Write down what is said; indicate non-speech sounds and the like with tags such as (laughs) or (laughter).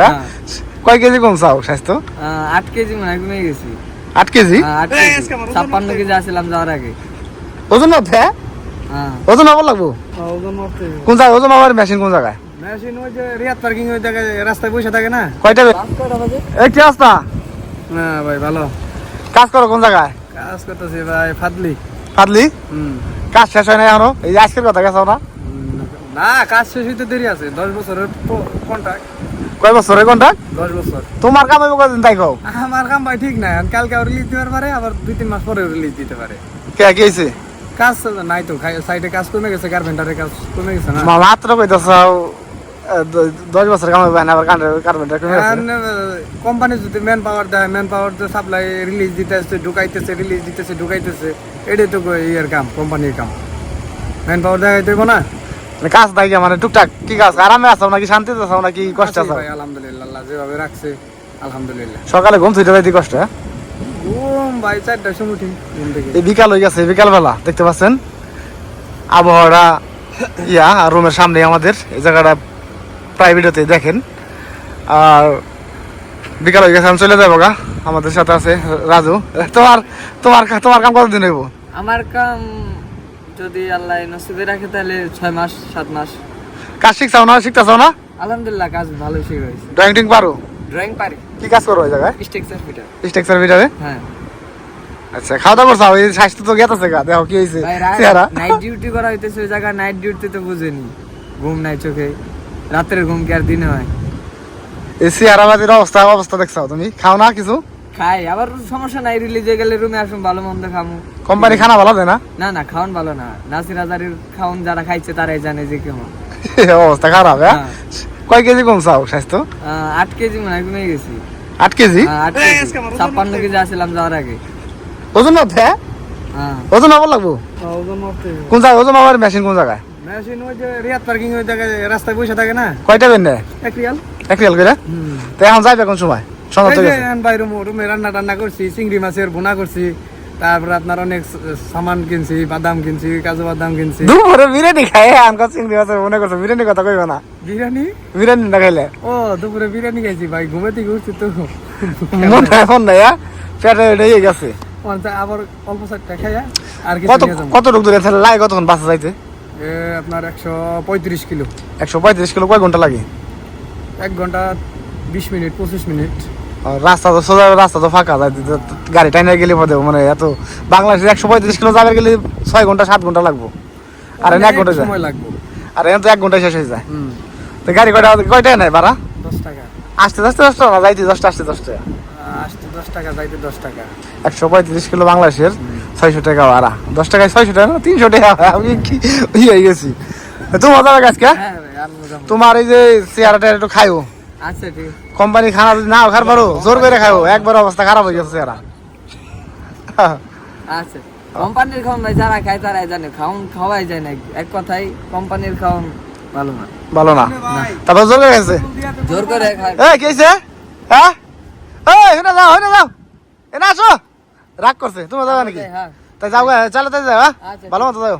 হ্যাঁ? হ্যাঁ। কয় কেজি কম চাও স্বাস্থ্য? আট কেজি মনে কমে গেছি। আট কেজি? হ্যাঁ, ছাপ্পান্ন কেজি আসছিলাম যাওয়ার আগে। ওজন মাপতে ওজন মাপ লাগবো? কোন জায়গায়? ওজন মাপার মেশিন কোন জায়গায়? মেশিন ওই যে রিয়াদ পার্কিং ওই জায়গায় রাস্তায় বসে থাকে না? কয়টা এই কি রাস্তা? না ভাই ভালো। কাজ করো কোন জায়গায়? কাজ করতেছি ভাই ফাদলি। ফাদলি? হুম। কাজ শেষ হয় না এখনও? এই আজকের কথা গেছো না? না কাজ শেষ হইতে দেরি আছে। দশ বছরের কন্ট্রাক্ট কয় বছরের কন্ট্রাক্ট দশ বছর। তোমার কাম হইব কদিন তাই কও? আমার কাম ভাই ঠিক নাই কালকে রিলিজ দিতে পারে আবার দুই তিন মাস পরে রিলিজ দিতে পারে। কে কি হয়েছে কাজ নাই তো সাইডে কাজ কমে গেছে কার্পেন্টারের কাজ কমে গেছে না। মাত্র কইতেছ দশ বছর কাম হইবে না আবার কার্পেন্টার কমে কোম্পানি যদি ম্যান পাওয়ার দেয় ম্যান পাওয়ার তো সাপ্লাই রিলিজ দিতেছে ঢুকাইতেছে রিলিজ দিতেছে ঢুকাইতেছে এটাই তো ইয়ের কাম কোম্পানির কাম। ম্যান পাওয়ার দেখাই দেবো না? কাজ নাই মানে টুকটাক কি কাজ? আরামে আছো নাকি? শান্তিতে আছো নাকি? কষ্ট আছি? ভাই আলহামদুলিল্লাহ আল্লাহ যেভাবে রাখছে আলহামদুলিল্লাহ। সকালে ঘুম থেকে যাইতে কষ্ট? ঘুম ভাই চারটার সময় উঠি ঘুম থেকে। এই বিকাল হয়ে গেছে বিকাল বেলা দেখতে পাচ্ছেন? আবহাওয়াটা ইয়া আর রুমের সামনে আমাদের এই জায়গাটা প্রাইভেটতে দেখেন। আর বিকাল হয়ে গেছে আমি চলে যাব গা। আমাদের সাথে আছে রাজু। তোমার তোমার তোমার কাম কতদিন হইব? আমার কাম যদি আল্লাহ নসিবে রাখে তাহলে ছয় মাস সাত মাস। কাজ শিখছাও না শিখতেছাও না? আলহামদুলিল্লাহ কাজ ভালো শিখে হয়েছে ড্রয়িং টিং পারো? ড্রয়িং পারি। কি কাজ করো ওই জায়গায়? স্টেক্সার ফিটার স্ট্রাকচার ভিতরে হ্যাঁ। আচ্ছা খাওয়া দাওয়া করছ? এই স্বাস্থ্য তো গেতেছে গা দেখো কি হয়েছে চেহারা। নাইট ডিউটি করা হইতেছে ওই নাইট ডিউটি তো বুঝেনি। ঘুম নাই চোখে। রাতের ঘুম কি আর দিনে হয়? এই চেহারাবাদের অবস্থা অবস্থা দেখছ তুমি? খাও না কিছু? খাই আবার সমস্যা নাই রিলিজ হয়ে গেলে রুমে আসুন ভালো মন্দ খামু। কোম্পানি খানা ভালো দেয় না? না না খাওয়ান ভালো না। নাসির হাজারের খাওয়ান যারা খাইছে তারাই জানে যে কেমন। (laughs) অবস্থা খারাপ হ্যাঁ? হ্যাঁ। কয় কেজি কম চাও স্বাস্থ্য? আট কেজি মনে হয় কমে গেছি। আট কেজি? হ্যাঁ, কেজি। ছাপ্পান্ন কেজি আসছিলাম যাওয়ার আগে। ওজন মাপতে হ্যাঁ? হ্যাঁ। ওজন মাপ লাগবো? ওজন মাপতে কোন জায়গায় ওজন মাপার মেশিন কোন জায়গায়? মেশিন ওই যে রিয়াদ পার্কিং ওই জায়গায় রাস্তায় বসে থাকে না? কয়টা বেন এক রিয়াল। এক রিয়াল করে তো এখন যাইবে কোন সময়? এখন রান্না টান্না করছি চিংড়ি মাছের ভুনা করছি তারপর আপনার অনেক সামান কিনছি বাদাম কিনছি কাজু বাদাম কিনছি। দুপুরে বিরিয়ানি খায় আনকা চিংড়ি মাছের মনে করছ। বিরিয়ানি কথা কইবে না। বিরিয়ানি? বিরিয়ানি না খাইলে? ও দুপুরে বিরিয়ানি খাইছি ভাই তো। মন ফোন হ্যাঁ? পেটে গেছে। আবার অল্প চারটা খাইয়া আর কিছু কত দূরে লাগে কতক্ষণ বাসা যাইতে? এ, আপনার একশো পঁয়ত্রিশ কিলো। একশো পঁয়ত্রিশ কিলো কয় ঘণ্টা লাগে? এক ঘণ্টা বিশ মিনিট পঁচিশ মিনিট। আর রাস্তা তো সোজা রাস্তা তো ফাঁকা গাড়ি টাইনে গেলে পদে মানে এত বাংলাদেশে একশো পঁয়ত্রিশ কিলো যাবে গেলে ছয় ঘণ্টা সাত ঘণ্টা লাগবো। আর এক ঘণ্টা সময় লাগবে। আর এনে তো এক ঘন্টায় শেষ হয়ে যায়। তো গাড়ি কয়টা কয়টায় নেয় ভাড়া? দশ টাকা। আসতে আসতে দশ টাকা যাইতে দশটা আসতে দশ টাকা। আসতে দশ টাকা যাইতে দশ টাকা। একশো পঁয়ত্রিশ কিলো বাংলাদেশের ছয়শো টাকা ভাড়া। দশ টাকায় ছয়শো টাকা না তিনশো টাকা আমি কি ই হয়ে গেছি। তোমার যাবে আজকে হ্যাঁ। তোমার এই যে চেহারাটা একটু খাইও। আচ্ছা ঠিক। কোম্পানি খানা যদি না খার পারো জোর করে খাইও। একবার অবস্থা খারাপ হয়ে গেছে চেহারা আচ্ছা কোম্পানির খাওয়ান ভাই যারা খায় তারাই জানে। খাওয়ান খাওয়াই যায় না এক কথাই কোম্পানির খাওয়ান ভালো না। ভালো না। তারপর জোর করে গেছে জোর করে খায়। এ কি হয়েছে হ্যাঁ? এই হেনা যাও হেনা যাও। এনা আসো। রাগ করছে। তুমি যাবে নাকি? হ্যাঁ। তাই যাও চালাতে যাও হ্যাঁ? আচ্ছা। ভালো মতো যাও।